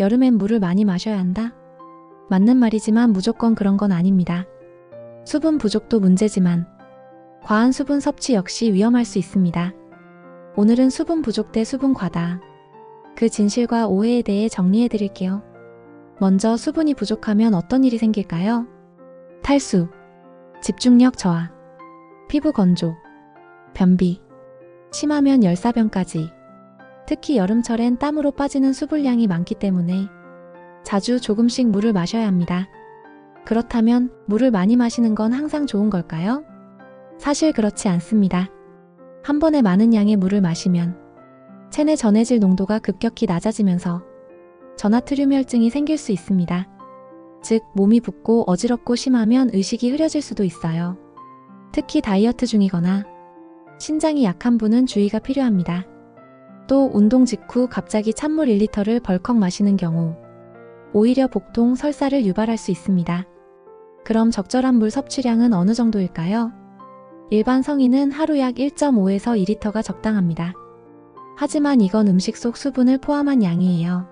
여름엔 물을 많이 마셔야 한다? 맞는 말이지만 무조건 그런 건 아닙니다. 수분 부족도 문제지만 과한 수분 섭취 역시 위험할 수 있습니다. 오늘은 수분 부족 대 수분 과다. 그 진실과 오해에 대해 정리해 드릴게요. 먼저 수분이 부족하면 어떤 일이 생길까요? 탈수, 집중력 저하, 피부 건조, 변비, 심하면 열사병까지. 특히 여름철엔 땀으로 빠지는 수분량이 많기 때문에 자주 조금씩 물을 마셔야 합니다. 그렇다면 물을 많이 마시는 건 항상 좋은 걸까요? 사실 그렇지 않습니다. 한 번에 많은 양의 물을 마시면 체내 전해질 농도가 급격히 낮아지면서 전하트륨 혈증이 생길 수 있습니다. 즉, 몸이 붓고 어지럽고 심하면 의식이 흐려질 수도 있어요. 특히 다이어트 중이거나 신장이 약한 분은 주의가 필요합니다. 또 운동 직후 갑자기 찬물 1리터를 벌컥 마시는 경우 오히려 복통, 설사를 유발할 수 있습니다. 그럼 적절한 물 섭취량은 어느 정도일까요? 일반 성인은 하루 약 1.5에서 2리터가 적당합니다. 하지만 이건 음식 속 수분을 포함한 양이에요.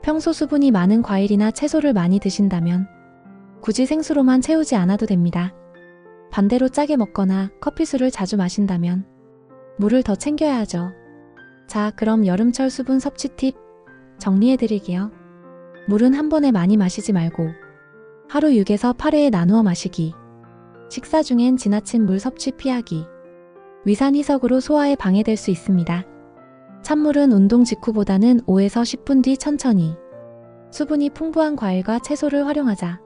평소 수분이 많은 과일이나 채소를 많이 드신다면 굳이 생수로만 채우지 않아도 됩니다. 반대로 짜게 먹거나 커피술을 자주 마신다면 물을 더 챙겨야 하죠. 자, 그럼 여름철 수분 섭취 팁 정리해 드릴게요. 물은 한 번에 많이 마시지 말고 하루 6에서 8회에 나누어 마시기. 식사 중엔 지나친 물 섭취 피하기. 위산 희석으로 소화에 방해될 수 있습니다. 찬물은 운동 직후보다는 5에서 10분 뒤 천천히. 수분이 풍부한 과일과 채소를 활용하자.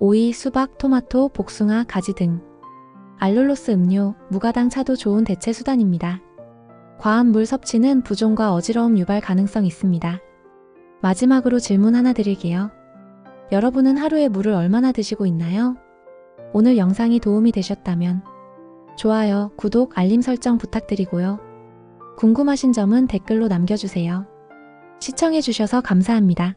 오이, 수박, 토마토, 복숭아, 가지 등. 알룰로스 음료, 무가당 차도 좋은 대체 수단입니다. 과한 물 섭취는 부종과 어지러움 유발 가능성 있습니다. 마지막으로 질문 하나 드릴게요. 여러분은 하루에 물을 얼마나 드시고 있나요? 오늘 영상이 도움이 되셨다면 좋아요, 구독, 알림 설정 부탁드리고요. 궁금하신 점은 댓글로 남겨주세요. 시청해주셔서 감사합니다.